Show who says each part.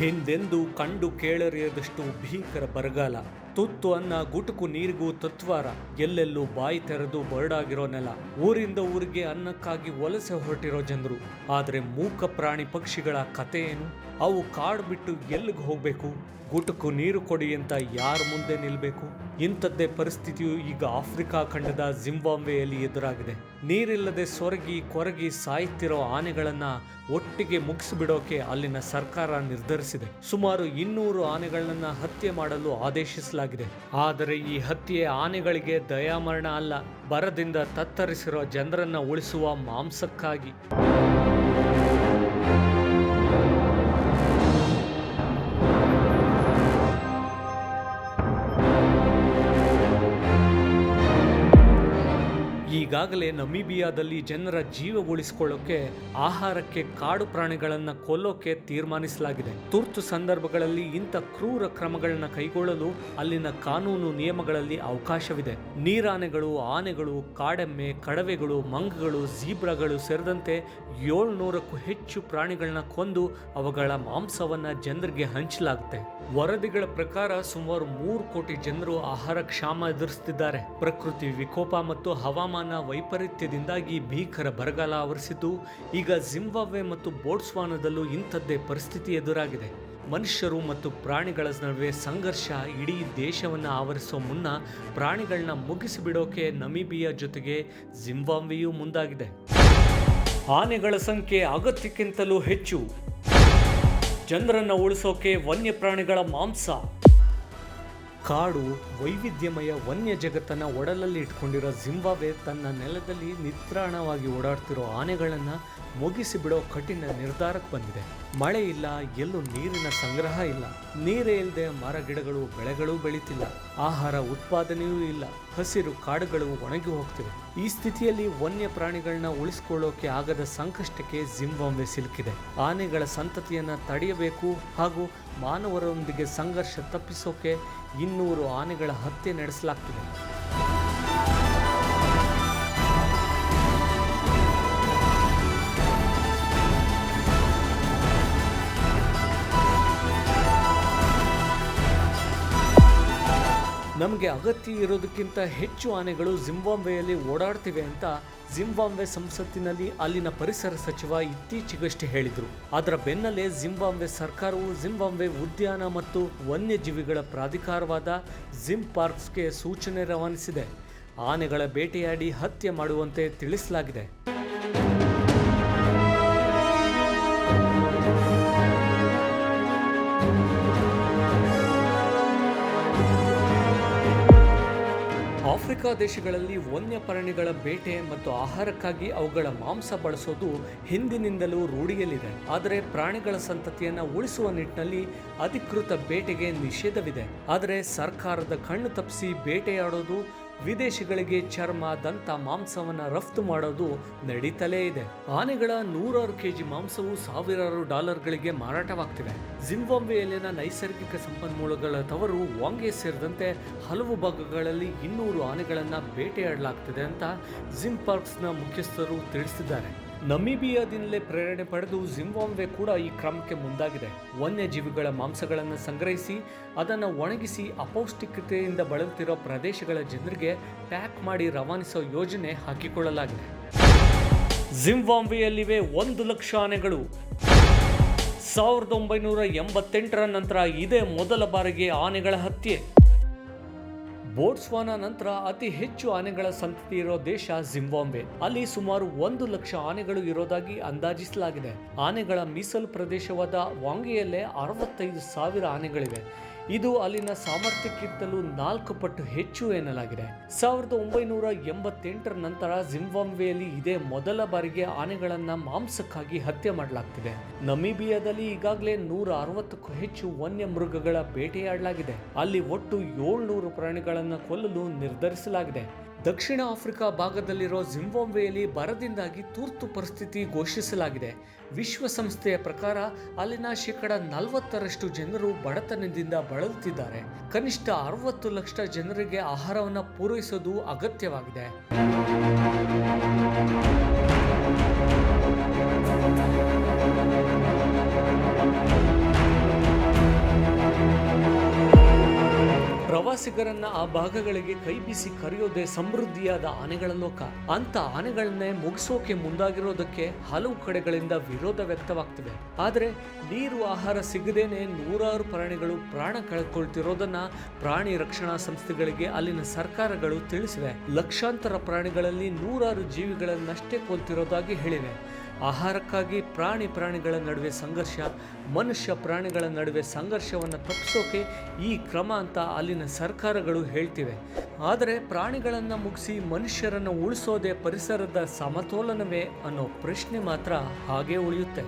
Speaker 1: ಹಿಂದೆಂದೂ ಕಂಡು ಕೇಳರಿಯದಷ್ಟು ಭೀಕರ ಬರಗಾಲ. ತುತ್ತು ಅನ್ನ ಗುಟುಕು ನೀರಿಗೂ ತತ್ವಾರ, ಎಲ್ಲೆಲ್ಲೂ ಬಾಯಿ ತೆರೆದು ಬರಡಾಗಿರೋ ನೆಲ. ಊರಿಂದ ಊರಿಗೆ ಅನ್ನಕ್ಕಾಗಿ ವಲಸೆ ಹೊರಟಿರೋ ಜನರು. ಆದರೆ ಮೂಕ ಪ್ರಾಣಿ ಪಕ್ಷಿಗಳ ಕತೆ ಏನು? ಅವು ಕಾಡು ಬಿಟ್ಟು ಎಲ್ಲಿಗೆ ಹೋಗಬೇಕು? ಗುಟುಕು ನೀರು ಕೊಡಿ ಅಂತ ಯಾರ ಮುಂದೆ ನಿಲ್ಲಬೇಕು ಇಂಥದ್ದೇ ಪರಿಸ್ಥಿತಿಯು ಈಗ ಆಫ್ರಿಕಾ ಖಂಡದ ಜಿಂಬಾಂಬೆಯಲ್ಲಿ ಎದುರಾಗಿದೆ. ನೀರಿಲ್ಲದೆ ಸೊರಗಿ ಕೊರಗಿ ಸಾಯ್ತಿರೋ ಆನೆಗಳನ್ನ ಒಟ್ಟಿಗೆ ಮುಗಿಸಿಬಿಡೋಕೆ ಅಲ್ಲಿನ ಸರ್ಕಾರ ನಿರ್ಧರಿಸಿದೆ. ಸುಮಾರು ಇನ್ನೂರು ಆನೆಗಳನ್ನ ಹತ್ಯೆ ಮಾಡಲು ಆದೇಶಿಸಲಾಗಿದೆ ಆದರೆ ಈ ಹತ್ಯೆ ಆನೆಗಳಿಗೆ ದಯಾಮರಣ ಅಲ್ಲ. ಬರದಿಂದ ತತ್ತರಿಸಿರುವ ಜನರನ್ನ ಉಳಿಸುವ ಮಾಂಸಕ್ಕಾಗಿ. ಈಗಾಗಲೇ ನಮೀಬಿಯಾದಲ್ಲಿ ಜನರ ಜೀವ ಉಳಿಸಿಕೊಳ್ಳೋಕೆ ಆಹಾರಕ್ಕೆ ಕಾಡು ಪ್ರಾಣಿಗಳನ್ನು ಕೊಲ್ಲೋಕೆ ತೀರ್ಮಾನಿಸಲಾಗಿದೆ. ತುರ್ತು ಸಂದರ್ಭಗಳಲ್ಲಿ ಇಂಥ ಕ್ರೂರ ಕ್ರಮಗಳನ್ನ ಕೈಗೊಳ್ಳಲು ಅಲ್ಲಿನ ಕಾನೂನು ನಿಯಮಗಳಲ್ಲಿ ಅವಕಾಶವಿದೆ. ನೀರಾನೆಗಳು, ಆನೆಗಳು, ಕಾಡೆಮ್ಮೆ, ಕಡವೆಗಳು, ಮಂಗಗಳು ಜೀಬ್ರಾಗಳು ಸೇರಿದಂತೆ ಏಳ್ನೂರಕ್ಕೂ ಹೆಚ್ಚು ಪ್ರಾಣಿಗಳನ್ನ ಕೊಂದು ಅವುಗಳ ಮಾಂಸವನ್ನ ಜನರಿಗೆ ಹಂಚಲಾಗುತ್ತೆ. ವರದಿಗಳ ಪ್ರಕಾರ ಸುಮಾರು ಮೂರು ಕೋಟಿ ಜನರು ಆಹಾರ ಕ್ಷಾಮ ಎದುರಿಸುತ್ತಿದ್ದಾರೆ. ಪ್ರಕೃತಿ ವಿಕೋಪ ಮತ್ತು ಹವಾಮಾನ ವೈಪರೀತ್ಯದಿಂದಾಗಿ ಭೀಕರ ಬರಗಾಲ ಆವರಿಸಿದ್ದು, ಈಗ ಜಿಂಬಾಬ್ವೆ ಮತ್ತು ಬೋಟ್ಸ್ವಾನದಲ್ಲೂ ಇಂಥದ್ದೇ ಪರಿಸ್ಥಿತಿ ಎದುರಾಗಿದೆ. ಮನುಷ್ಯರು ಮತ್ತು ಪ್ರಾಣಿಗಳ ನಡುವೆ ಸಂಘರ್ಷ ಇಡೀ ದೇಶವನ್ನು ಆವರಿಸೋ ಮುನ್ನ ಪ್ರಾಣಿಗಳನ್ನ ಮುಗಿಸಿಬಿಡೋಕೆ ನಮೀಬಿಯಾ ಜೊತೆಗೆ ಜಿಂಬಾಬ್ವೆಯೂ ಮುಂದಾಗಿದೆ. ಆನೆಗಳ ಸಂಖ್ಯೆ ಅಗತ್ಯಕ್ಕಿಂತಲೂ ಹೆಚ್ಚು. ಜನರನ್ನು ಉಳಿಸೋಕೆ ವನ್ಯಪ್ರಾಣಿಗಳ ಮಾಂಸ. ಕಾಡು ವೈವಿಧ್ಯಮಯ ವನ್ಯ ಜಗತ್ತನ್ನು ಒಡಲಲ್ಲಿ ಇಟ್ಕೊಂಡಿರೋ ಜಿಂಬಾಬ್ವೆ ತನ್ನ ನೆಲದಲ್ಲಿ ನಿತ್ರಾಣವಾಗಿ ಓಡಾಡ್ತಿರೋ ಆನೆಗಳನ್ನು ಮುಗಿಸಿ ಬಿಡೋ ಕಠಿಣ ನಿರ್ಧಾರಕ್ಕೆ ಬಂದಿದೆ. ಮಳೆ ಇಲ್ಲ, ಎಲ್ಲೂ ನೀರಿನ ಸಂಗ್ರಹ ಇಲ್ಲ. ನೀರೇ ಇಲ್ಲದೆ ಮರ, ಗಿಡಗಳು, ಬೆಳೆಗಳು ಬೆಳೀತಿಲ್ಲ. ಆಹಾರ ಉತ್ಪಾದನೆಯೂ ಇಲ್ಲ. ಹಸಿರು ಕಾಡುಗಳು ಒಣಗಿ ಹೋಗ್ತಿವೆ. ಈ ಸ್ಥಿತಿಯಲ್ಲಿ ವನ್ಯ ಪ್ರಾಣಿಗಳನ್ನ ಉಳಿಸಿಕೊಳ್ಳೋಕೆ ಆಗದ ಸಂಕಷ್ಟಕ್ಕೆ ಜಿಂಬಾಂಬೆ ಸಿಲುಕಿದೆ. ಆನೆಗಳ ಸಂತತಿಯನ್ನು ತಡೆಯಬೇಕು ಹಾಗೂ ಮಾನವರೊಂದಿಗೆ ಸಂಘರ್ಷ ತಪ್ಪಿಸೋಕೆ ಇನ್ನೂರು ಆನೆಗಳ ಹತ್ಯೆ ನಡೆಸಲಾಗ್ತಿದೆ. ನಮಗೆ ಅಗತ್ಯ ಇರೋದಕ್ಕಿಂತ ಹೆಚ್ಚು ಆನೆಗಳು ಜಿಂಬಾಂಬೆಯಲ್ಲಿ ಓಡಾಡ್ತಿವೆ ಅಂತ ಜಿಂಬಾಂಬೆ ಸಂಸತ್ತಿನಲ್ಲಿ ಅಲ್ಲಿನ ಪರಿಸರ ಸಚಿವ ಇತ್ತೀಚೆಗಷ್ಟೇ ಹೇಳಿದರು. ಅದರ ಬೆನ್ನಲ್ಲೇ ಜಿಂಬಾಂಬೆ ಸರ್ಕಾರವು ಜಿಂಬಾಂಬೆ ಉದ್ಯಾನ ಮತ್ತು ವನ್ಯಜೀವಿಗಳ ಪ್ರಾಧಿಕಾರವಾದ ಜಿಮ್ ಪಾರ್ಕ್ಸ್ಗೆ ಸೂಚನೆ ರವಾನಿಸಿದೆ. ಆನೆಗಳ ಬೇಟೆಯಾಡಿ ಹತ್ಯೆ ಮಾಡುವಂತೆ ತಿಳಿಸಲಾಗಿದೆ. ಆಫ್ರಿಕಾ ದೇಶಗಳಲ್ಲಿ ವನ್ಯಪ್ರಾಣಿಗಳ ಬೇಟೆ ಮತ್ತು ಆಹಾರಕ್ಕಾಗಿ ಅವುಗಳ ಮಾಂಸ ಬಳಸೋದು ಹಿಂದಿನಿಂದಲೂ ರೂಢಿಯಲ್ಲಿದೆ. ಆದರೆ ಪ್ರಾಣಿಗಳ ಸಂತತಿಯನ್ನು ಉಳಿಸುವ ನಿಟ್ಟಿನಲ್ಲಿ ಅಧಿಕೃತ ಬೇಟೆಗೆ ನಿಷೇಧವಿದೆ. ಆದರೆ ಸರ್ಕಾರದ ಕಣ್ಣು ತಪ್ಪಿಸಿ ಬೇಟೆಯಾಡೋದು ವಿದೇಶಿಗಳಿಗೆ ಚರ್ಮ, ದಂತ, ಮಾಂಸವನ್ನು ರಫ್ತು ಮಾಡೋದು ನಡೀತಲೇ ಇದೆ. ಆನೆಗಳ ನೂರಾರು ಕೆಜಿ ಮಾಂಸವು ಸಾವಿರಾರು ಡಾಲರ್ಗಳಿಗೆ ಮಾರಾಟವಾಗ್ತಿವೆ. ಜಿಂಬಾಬ್ವೆಯಲ್ಲಿನ ನೈಸರ್ಗಿಕ ಸಂಪನ್ಮೂಲಗಳ ತವರು ವಾಂಗೆ ಸೇರಿದಂತೆ ಹಲವು ಭಾಗಗಳಲ್ಲಿ ಇನ್ನೂರು ಆನೆಗಳನ್ನು ಬೇಟೆಯಾಡಲಾಗ್ತಿದೆ ಅಂತ ಜಿಮ್ ಪಾರ್ಕ್ಸ್ನ ಮುಖ್ಯಸ್ಥರು ತಿಳಿಸಿದ್ದಾರೆ. ನಮೀಬಿಯಾದಿಂದಲೇ ಪ್ರೇರಣೆ ಪಡೆದು ಜಿಂಬಾಂಬೆ ಕೂಡ ಈ ಕ್ರಮಕ್ಕೆ ಮುಂದಾಗಿದೆ. ವನ್ಯಜೀವಿಗಳ ಮಾಂಸಗಳನ್ನು ಸಂಗ್ರಹಿಸಿ, ಅದನ್ನು ಒಣಗಿಸಿ ಅಪೌಷ್ಟಿಕತೆಯಿಂದ ಬಳಲುತ್ತಿರೋ ಪ್ರದೇಶಗಳ ಜನರಿಗೆ ಪ್ಯಾಕ್ ಮಾಡಿ ರವಾನಿಸೋ ಯೋಜನೆ ಹಾಕಿಕೊಳ್ಳಲಾಗಿದೆ. ಜಿಂಬಾಂಬೆಯಲ್ಲಿವೆ ಒಂದು ಲಕ್ಷ ಆನೆಗಳು. ಸಾವಿರದ ಒಂಬೈನೂರ ಎಂಬತ್ತೆಂಟರ ನಂತರ ಇದೇ ಮೊದಲ ಬಾರಿಗೆ ಆನೆಗಳ ಹತ್ಯೆ. ಬೋಟ್ಸ್ವಾನಾ ನಂತರ ಅತಿ ಹೆಚ್ಚು ಆನೆಗಳ ಸಂತತಿ ಇರೋ ದೇಶ ಜಿಂಬಾಂಬೆ ಅಲ್ಲಿ ಸುಮಾರು ಒಂದು ಲಕ್ಷ ಆನೆಗಳು ಇರೋದಾಗಿ ಅಂದಾಜಿಸಲಾಗಿದೆ. ಆನೆಗಳ ಮೀಸಲು ಪ್ರದೇಶವಾದ ವಾಂಗೆಯಲ್ಲೇ ಅರವತ್ತೈದು ಸಾವಿರ ಆನೆಗಳಿವೆ. ಇದು ಅಲ್ಲಿನ ಸಾಮರ್ಥ್ಯಕ್ಕಿಂತಲೂ ನಾಲ್ಕು ಪಟ್ಟು ಹೆಚ್ಚು ಎನ್ನಲಾಗಿದೆ. ಸಾವಿರದ ಒಂಬೈನೂರ ಎಂಬತ್ತೆಂಟರ ನಂತರ ಜಿಂಬಾಂಬೆಯಲ್ಲಿ ಇದೇ ಮೊದಲ ಬಾರಿಗೆ ಆನೆಗಳನ್ನ ಮಾಂಸಕ್ಕಾಗಿ ಹತ್ಯೆ ಮಾಡಲಾಗ್ತಿದೆ. ನಮೀಬಿಯಾದಲ್ಲಿ ಈಗಾಗಲೇ ನೂರ ಅರವತ್ತಕ್ಕೂ ಹೆಚ್ಚು ವನ್ಯ ಮೃಗಗಳ ಬೇಟೆಯಾಡಲಾಗಿದೆ. ಅಲ್ಲಿ ಒಟ್ಟು ಏಳ್ನೂರು ಪ್ರಾಣಿಗಳನ್ನು ಕೊಲ್ಲಲು ನಿರ್ಧರಿಸಲಾಗಿದೆ. ದಕ್ಷಿಣ ಆಫ್ರಿಕಾ ಭಾಗದಲ್ಲಿರೋ ಜಿಂಬಾಬ್ವೆಯಲ್ಲಿ ಬರದಿಂದಾಗಿ ತುರ್ತು ಪರಿಸ್ಥಿತಿ ಘೋಷಿಸಲಾಗಿದೆ. ವಿಶ್ವಸಂಸ್ಥೆಯ ಪ್ರಕಾರ ಅಲ್ಲಿನ ಶೇಕಡ ನಲವತ್ತರಷ್ಟು ಜನರು ಬಡತನದಿಂದ ಬಳಲುತ್ತಿದ್ದಾರೆ. ಕನಿಷ್ಠ ಅರವತ್ತು ಲಕ್ಷ ಜನರಿಗೆ ಆಹಾರವನ್ನು ಪೂರೈಸೋದು ಅಗತ್ಯವಾಗಿದೆ. ಪ್ರವಾಸಿಗರನ್ನ ಆ ಭಾಗಗಳಿಗೆ ಕೈ ಬೀಸಿ ಕರೆಯೋದೇ ಸಮೃದ್ಧಿಯಾದ ಆನೆಗಳ ಲೋಕ ಅಂತ ಆನೆಗಳನ್ನೇ ಮುಗಿಸೋಕೆ ಮುಂದಾಗಿರೋದಕ್ಕೆ ಹಲವು ಕಡೆಗಳಿಂದ ವಿರೋಧ ವ್ಯಕ್ತವಾಗ್ತಿದೆ. ಆದರೆ ನೀರು ಆಹಾರ ಸಿಗದೇನೆ ನೂರಾರು ಪ್ರಾಣಿಗಳು ಪ್ರಾಣ ಕಳ್ಕೊಳ್ತಿರೋದನ್ನ ಪ್ರಾಣಿ ರಕ್ಷಣಾ ಸಂಸ್ಥೆಗಳಿಗೆ ಅಲ್ಲಿನ ಸರ್ಕಾರಗಳು ತಿಳಿಸಿವೆ. ಲಕ್ಷಾಂತರ ಪ್ರಾಣಿಗಳಲ್ಲಿ ನೂರಾರು ಜೀವಿಗಳನ್ನಷ್ಟೇ ಕೊಲ್ತಿರೋದಾಗಿ ಹೇಳಿವೆ. ಆಹಾರಕ್ಕಾಗಿ ಪ್ರಾಣಿ ಪ್ರಾಣಿಗಳ ನಡುವೆ ಸಂಘರ್ಷ, ಮನುಷ್ಯ ಪ್ರಾಣಿಗಳ ನಡುವೆ ಸಂಘರ್ಷವನ್ನು ತಪ್ಪಿಸೋಕೆ ಈ ಕ್ರಮ ಅಂತ ಅಲ್ಲಿನ ಸರ್ಕಾರಗಳು ಹೇಳ್ತಿವೆ. ಆದರೆ ಪ್ರಾಣಿಗಳನ್ನು ಮುಗಿಸಿ ಮನುಷ್ಯರನ್ನು ಉಳಿಸೋದೇ ಪರಿಸರದ ಸಮತೋಲನವೇ ಅನ್ನೋ ಪ್ರಶ್ನೆ ಮಾತ್ರ ಹಾಗೇ ಉಳಿಯುತ್ತೆ.